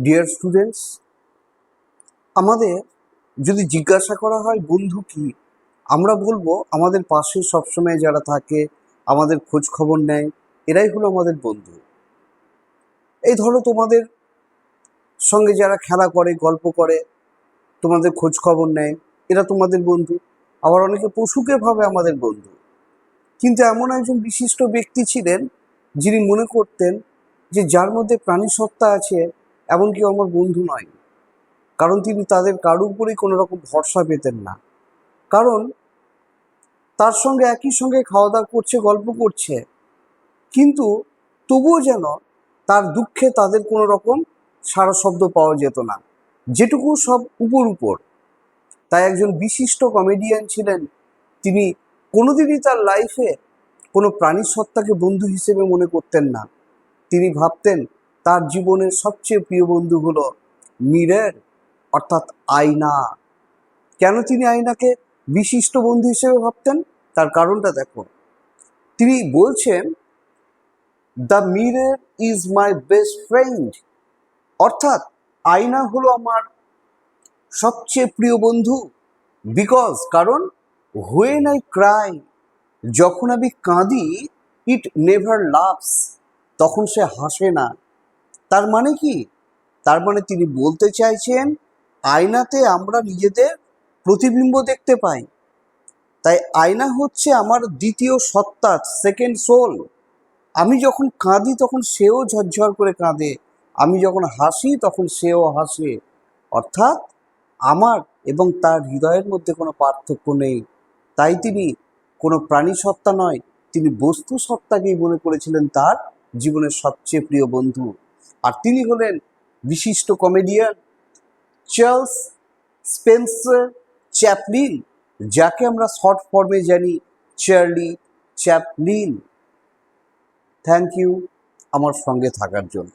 Dear students আমাদের যদি জিজ্ঞাসা করা হয়, বন্ধু কি? আমরা বলব, আমাদের পাশে সবসময় যারা থাকে, আমাদের খোঁজ খবর নেয়, এরাই হলো আমাদের বন্ধু। এই ধরো তোমাদের সঙ্গে যারা খেলা করে, গল্প করে, তোমাদের খোঁজ খবর নেয়, এরা তোমাদের বন্ধু। আবার অনেকে পশুকে ভাবে আমাদের বন্ধু। কিন্তু এমন একজন বিশিষ্ট ব্যক্তি ছিলেন, যিনি মনে করতেন যে যার মধ্যে প্রাণী সত্তা আছে এমন কেউ আমার বন্ধু নয়। কারণ তিনি তাদের কারোর উপরেই কোনো রকম ভরসা পেতেন না। কারণ তার সঙ্গে একই সঙ্গে খাওয়া দাওয়া করছে, গল্প করছে। কিন্তু তবুও যেন তার দুঃখে তাদের কোনো রকম সারা শব্দ পাওয়া যেত না। যেটুকু সব উপর উপর। তাই একজন বিশিষ্ট কমেডিয়ান ছিলেন। তিনি কোনোদিনই তার লাইফে কোনো প্রাণী সত্তাকে বন্ধু হিসেবে মনে করতেন না। তিনি ভাবতেন তার জীবনের সবচেয়ে প্রিয় বন্ধু হলো মিরের, অর্থাৎ আয়না। কেন তিনি আয়নাকে বিশিষ্ট বন্ধু হিসেবে ভাবতেন? তার কারণটা দেখো। তিনি বলছেন, the mirror is my best friend. অর্থাৎ আয়না হলো আমার সবচেয়ে প্রিয় বন্ধু। বিকজ, কারণ হোয়েন আই ক্রাই যখন আমি কাঁদি ইট নেভার লাভস তখন সে হাসে না। তার মানে কি? তার মানে তিনি বলতে চাইছেন, আয়নাতে আমরা নিজেদের প্রতিবিম্ব দেখতে পাই। তাই আয়না হচ্ছে আমার দ্বিতীয় সত্তা সেকেন্ড সোল আমি যখন কাঁদি তখন সেও ঝরঝর করে কাঁদে। আমি যখন হাসি তখন সেও হাসে। অর্থাৎ আমার এবং তার হৃদয়ের মধ্যে কোনো পার্থক্য নেই। তাই তিনি কোনো প্রাণী সত্তা নয়, তিনি বস্তু সত্তাকেই মনে করেছিলেন তার জীবনের সবচেয়ে প্রিয় বন্ধু। আর তিনি হলেন বিশিষ্ট কমেডিয়ান চার্লস স্পেন্সার চ্যাপলিন যাকে আমরা শর্ট ফর্মে জানি চার্লি চ্যাপলিন থ্যাংক ইউ আমার সঙ্গে থাকার জন্য।